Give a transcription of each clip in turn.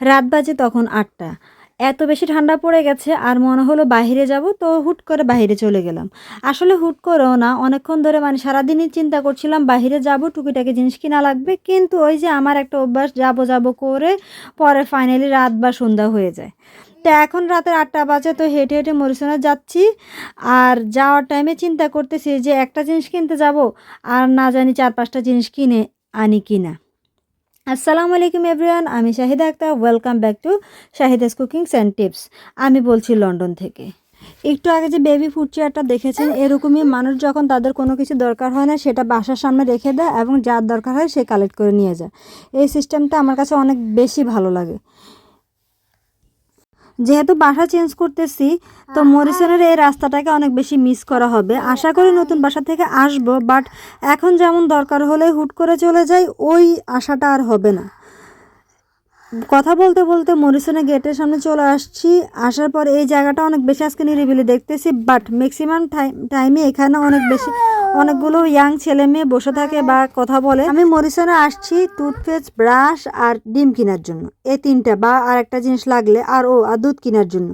রাত বাজে তখন আটটা। এত বেশি ঠান্ডা পড়ে গেছে, আর মনে হলো বাইরে যাব, তো হুট করে বাইরে চলে গেলাম। আসলে হুট করেও না, অনেকক্ষণ ধরে মানে সারাদিনই চিন্তা করছিলাম বাইরে যাব, টুকিটাকি জিনিস কিনা লাগবে, কিন্তু ওই যে আমার একটা অভ্যাস, যাব যাব করে পরে ফাইনালি রাত বা সন্ধ্যা হয়ে যায়। তো এখন রাতের আটটা বাজে, তো হেঁটে হেঁটে মরিসনে যাচ্ছি, আর যাওয়ার টাইমে চিন্তা করতেছি যে একটা জিনিস কিনতে যাব, আর না জানি চার পাঁচটা জিনিস কিনে আনি কিনা। আসসালামু আলাইকুম এভরিওয়ান, আমি Shahida Akhtar welcome back to Shahida's cookings and tips আমি বলছি লন্ডন থেকে। একটু আগে যে বেবি ফুড চেয়ারটা দেখেছেন, এরকমই মানুষ যখন তাদের কোনো কিছু দরকার হয় না, সেটা বাসার সামনে রেখে দেয় এবং যার দরকার হয় সে কালেক্ট করে নিয়ে যায়। এই সিস্টেমটা আমার কাছে অনেক বেশি ভালো লাগে। যেহেতু বাসা চেঞ্জ করতেছি তো মরিসনের এই রাস্তাটাকে অনেক বেশি মিস করা হবে। আশা করি নতুন বাসা থেকে আসব বাট এখন যেমন দরকার হলে হুট করে চলে যাই ওই আশাটা আর হবে না। কথা বলতে বলতে মরিসনের গেটের সামনে চলে আসছি। আসার পর এই জায়গাটা অনেক বেশি আজকে নিরিবিলি দেখতেছি বাট ম্যাক্সিমাম টাইমে এখানে অনেক বেশি, অনেকগুলো ইয়াং ছেলে মেয়ে বসে থাকে বা কথা বলে। আমি মরিসনে আসছি টুথপেস্ট ব্রাশ আর ডিম কেনার জন্য। এই তিনটা বা আর একটা জিনিস লাগলে আর ও, আর দুধ কেনার জন্য।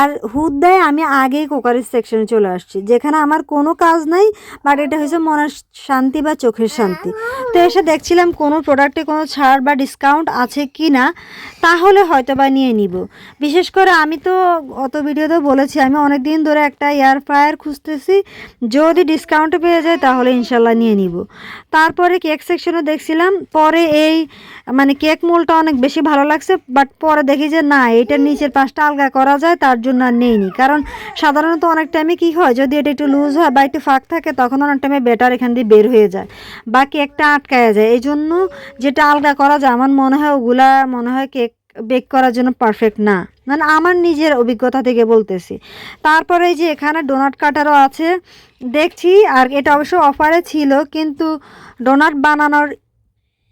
আর হুদ দেয় আমি আগেই কোকারির সেকশনে চলে আসছি, যেখানে আমার কোনো কাজ নাই বাট এটা হচ্ছে মনের শান্তি বা চোখের শান্তি। তো এসে দেখছিলাম কোনো প্রোডাক্টে কোনো ছাড় বা ডিসকাউন্ট আছে কি না তাহলে হয়তো বা নিয়ে নিব। বিশেষ করে আমি তো অত ভিডিওতেও বলেছি, আমি অনেক দিন ধরে একটা এয়ার ফ্রায়ার খুঁজতেছি, যদি ডিসকাউন্টে পেয়ে যায় তাহলে ইনশাল্লাহ নিয়ে নিব। তারপরে কেক সেকশনে দেখছিলাম, পরে এই মানে কেক মোলটা অনেক বেশি ভালো লাগছে বাট পরে দেখি যে না এটার নিচের পাশটা আলগা করা যায়, তার জন্য আর নেইনি কারণ সাধারণত অনেক টাইমে কী হয়, যদি এটা একটু লুজ হয় বা একটু ফাঁক থাকে, তখন অনেক টাইমে বেটার এখান দিয়ে বের হয়ে যায় বা কেকটা আটকায়া যায়। এই জন্য যেটা আলগা করা যায়, আমার মনে হয় ওগুলা মনে হয় কেক বেক করার জন্য পারফেক্ট না। মানে আমার নিজের অভিজ্ঞতা থেকে বলতেছি। তারপরে যে এখানে ডোনাট কাটারও আছে, দেখছি আর এটা অবশ্য অফারে ছিল, কিন্তু ডোনাট বানানোর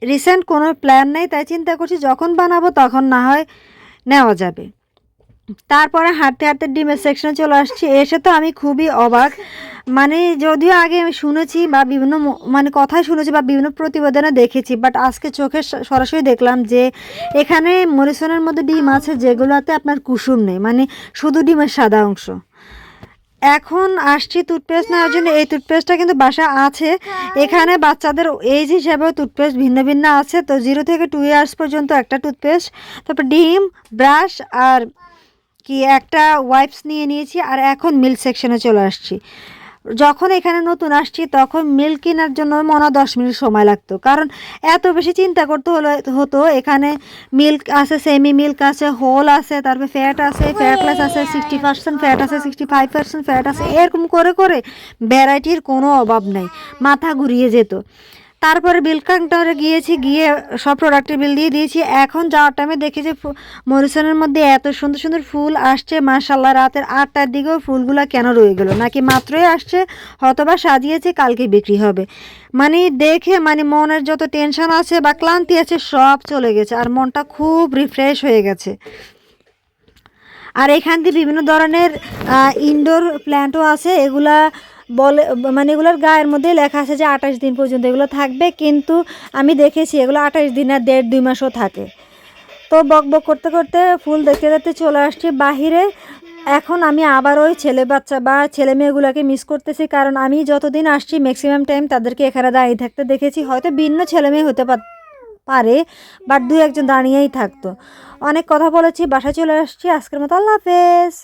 রিসেন্ট কোনো প্ল্যান নেই, তাই চিন্তা করছি যখন বানাবো তখন না হয় নেওয়া যাবে। তারপরে হাঁটতে হাঁটতে ডিমের সেকশনে চলে আসছি। এসে তো আমি খুবই অবাক। মানে যদিও আগে আমি শুনেছি বা বিভিন্ন মানে কথাই শুনেছি বা বিভিন্ন প্রতিবেদনে দেখেছি বাট আজকে চোখে সরাসরি দেখলাম যে এখানে মরিসনের মধ্যে ডিম আছে যেগুলোতে আপনার কুসুম নেই। মানে শুধু ডিমের সাদা অংশ। এখন আসছি টুথপেস্ট নেওয়ার জন্য। এই টুথপেস্টটা কিন্তু বাসা আছে। এখানে বাচ্চাদের এজ হিসাবেও টুথপেস্ট ভিন্ন ভিন্ন আছে। তো জিরো থেকে টু ইয়ার্স পর্যন্ত একটা টুথপেস্ট তারপর ডিম ব্রাশ আর কি একটা ওয়াইপস নিয়ে নিয়েছি আর এখন মিল্ক সেকশনে চলে আসছি। যখন এখানে নতুন আসছি তখন মিল্ক কেনার জন্য মনে দশ মিনিট সময় লাগতো। কারণ এত বেশি চিন্তা করতে হলো, হতো এখানে মিল্ক আছে সেমি মিল্ক আছে হোল আছে, তারপরে ফ্যাট আছে ফ্যাটলেস আছে সিক্সটি পার্সেন্ট ফ্যাট আছে সিক্সটি ফাইভ পার্সেন্ট ফ্যাট আছে, এরকম করে করে ভ্যারাইটির কোনো অভাব নেই। মাথা ঘুরিয়ে যেত। তারপরে বিল কাউন্টারে গিয়েছি, গিয়ে সব প্রোডাক্টের বিল দিয়ে দিয়েছি। এখন যাওয়ার টাইমে দেখি যে মরিসনের মধ্যে এত সুন্দর সুন্দর ফুল আসছে মাশাল্লাহ রাতের আটটার দিকেও ফুলগুলো কেন রয়ে গেল? নাকি মাত্রই আসছে, হয়তোবা সাজিয়েছে কালকে বিক্রি হবে। মানে দেখে মানে মনের যত টেনশন আছে বা ক্লান্তি আছে, সব চলে গেছে। আর মনটা খুব রিফ্রেশ হয়ে গেছে। আর এখান দিয়ে বিভিন্ন ধরনের ইনডোর প্ল্যান্টও আছে। এগুলা বলে মানে এগুলোর গায়ের মধ্যে লেখা আছে যে আঠাশ দিন পর্যন্ত এগুলো থাকবে, কিন্তু আমি দেখেছি এগুলো আঠাশ দিন আর দেড় দুই মাসও থাকে। তো বক বক করতে করতে ফুল দেখতে দেখতে চলে আসছি বাহিরে। এখন আমি আবার ওই ছেলে বাচ্চা বা ছেলে মেয়েগুলোকে মিস করতেছি, কারণ আমি যতদিন আসছি ম্যাক্সিমাম টাইম তাদেরকে এখানে দাঁড়িয়ে থাকতে দেখেছি। হয়তো ভিন্ন ছেলে মেয়ে হতে পার- বাট দু একজন দাঁড়িয়েই থাকতো। অনেক কথা বলেছি, বাসায় চলে আসছি। আজকের মতো আল্লাহ হাফেজ।